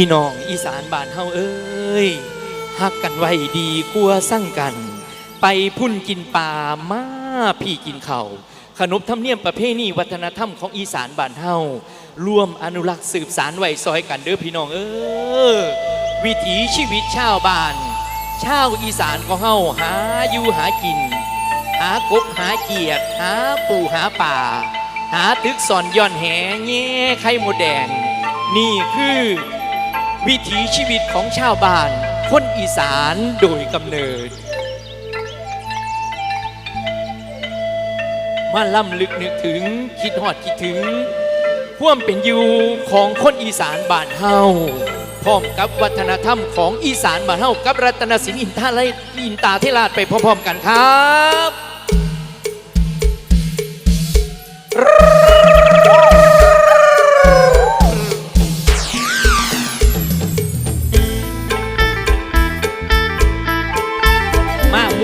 พี่น้องอีสานบ้านเฮาเอ้ยฮักกันไว้ดีกลัวสั่งกัน ไปพุ่นกินปลามาพี่กินเขา่าขนบธรรมเนียมประเพณีวัฒนธรรมของอีสานบ้านเฮาร่วมอนุรักษ์สืบสานไว้ซอยกันเด้อพี่น้องเออวิถีชีวิตชาวบ้านชาวอีสานของเฮาหาอยู่หากิน หากบหาเกียรติหาปู่หาป่า หาตึกสอนย่อนแหงแง่ไข่หมดแดง นี่คือ วิถีชีวิตของชาวบ้าน คนอีสานโดยกำเนิด มาล่ำลึกนึกถึงคิดหอดคิดถึงพ่วมเป็นอยู่ของคนอีสานบ้านเฮาพร้อมกับวัฒนธรรมของอีสานบ้านเฮากับรัตนศิลป์อินทาไลอินตาเทราดไปพร้อมๆกันครับ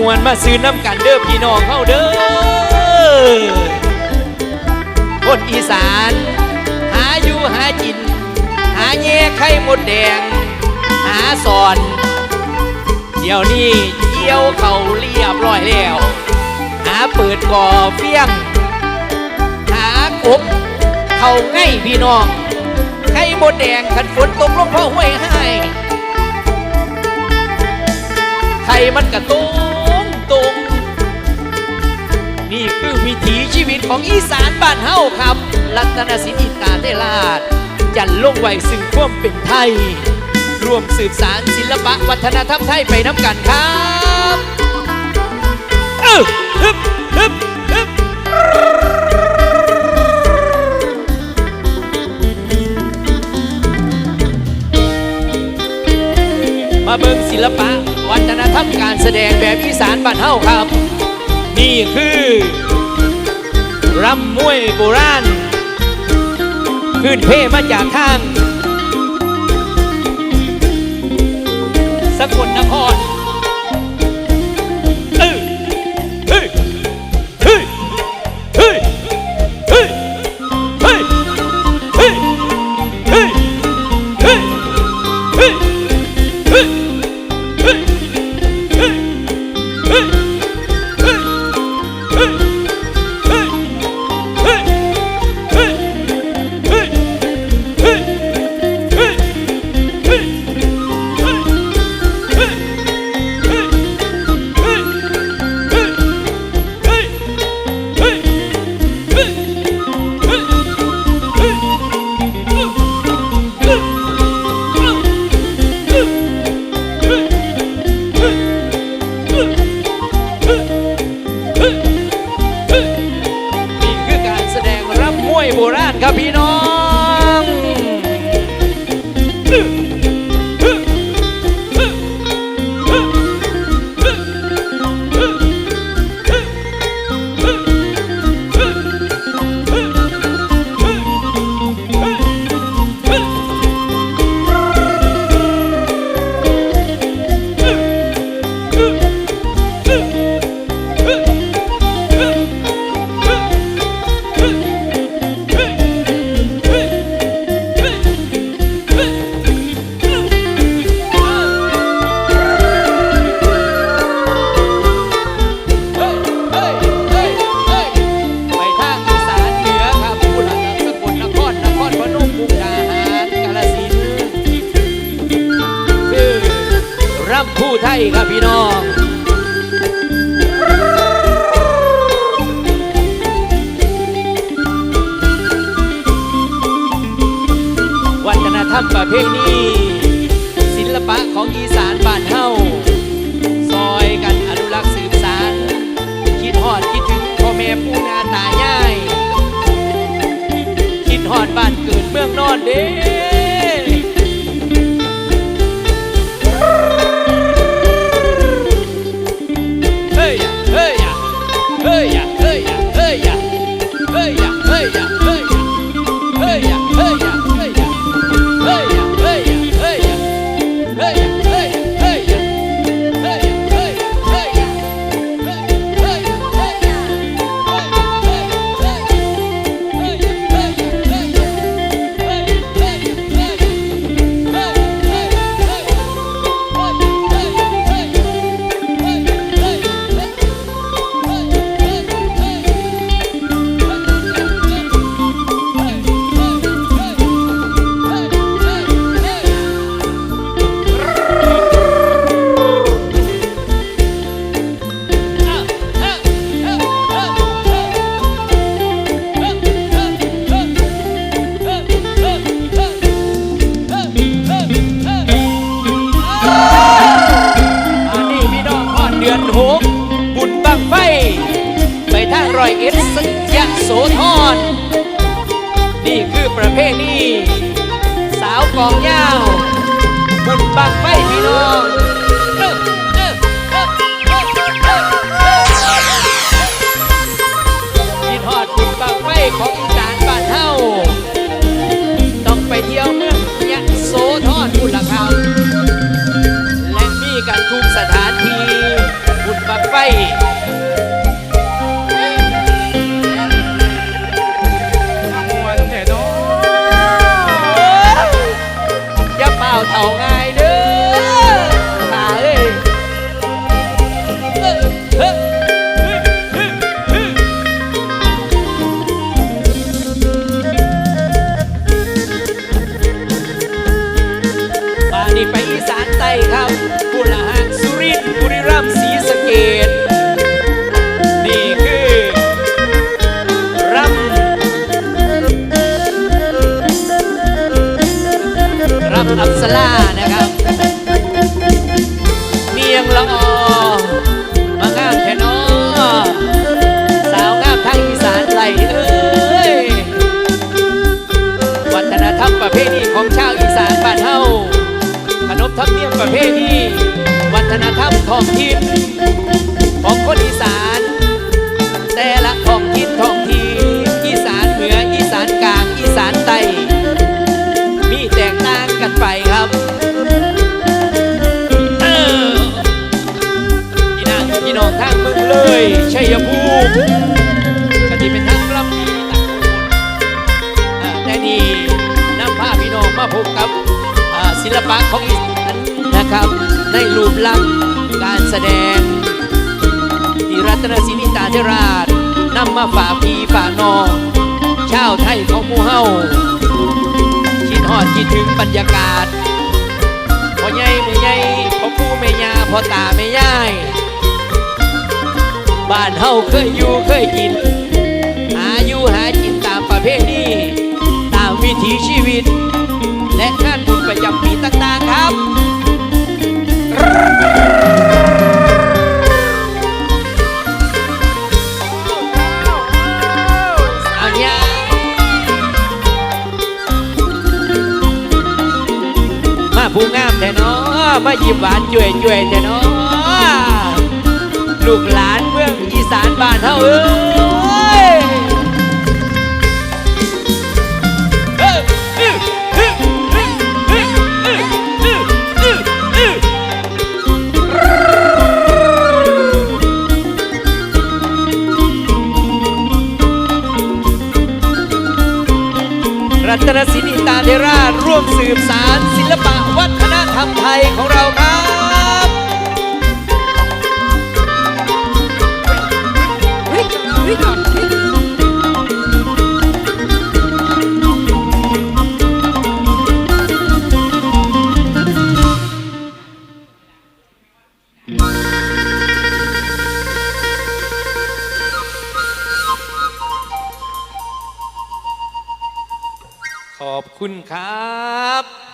วนมาซื้อน้ำกันเด้อพี่น้องเข้าเด้อคนอีสาน หาอยู่หากิน หาแย่ไข่หมดแดง หาสอน เดี๋ยวนี้เกี่ยวเขาเรียบร้อยแล้ว หาเปิดก่อเฟี้ยง หากบเขาไงพี่น้องไข่หมดแดงขันฝนตกลงพ่อห้วยให้ไข่มันกระตุ้ ของอีสานบ้านเฮาครับรัตนศิลป์อินตาได้ลาดยันลงไหวซึ่งความเป็นไทย ร่วมสืบสารศิลปะวัฒนธรรมไทยไปน้ำกันครับเออมาเบิ่งศิลปะ วัฒนธรรมการแสดงแบบอีสานบ้านเฮาครับ นี่คือ รำมวยโบราณพื้นเพมาจากทางสกลนคร Moran Capino ครับพี่น้องวัฒนธรรมประเพณีศิลปะของอีสานบ้านเฮาซอยกันอนุรักษ์สืบสานคิดฮอดคิดถึงพ่อแม่ปู่นาตายายคิดฮอดบ้านเกิดเมืองนอนเด้ Hallelujah. บังไฟ ไปทางรอยเอ็ดสัญโสธรนี่คือประเภทนี้สาวกองยาวบุญบังไฟพี่น้อง อับสลานะครับเมียงละออมางามแค่นอสาวงามทางอีสานไหลเอ้ยวัฒนธรรมประเพณีของชาวอีสานบ้านเฮาขนบธรรมเนียมประเพณีวัฒนธรรมท้องถิ่น ยชัยภูมิกติเป็นทางลำมีตะกนอ่าแต่นี่นำพาพี่น้องมาพบกับศิลปะของอีสานนะครับในรูปลักษณ์การแสดงที่รัตนศินิตาธิราชนำมาฝากพี่ฝากน้องชาวไทยของมูเฮาคิดฮอดคิดถึงบรรยากาศพ่อใหญ่แม่ใหญ่พ่อปู่แม่ย่าพ่อตาแม่ยาย บ้านเฮาเคยอยู่เคยกิน หาอยู่หากินตามประเพณีตามวิถีชีวิต และงานบุญประจำปีต่างๆครับเอาเนี่ยมาผู้งามแต่น้อมายิ้มหวานจ่วยจ่วยแต่น้อลูกหลาน อีสานบ้านเฮาเอ้ยรัตนศิลป์ตาเทราร่วมสืบสารศิลปะวัฒนธรรมไทยของเราครับ คุณครับ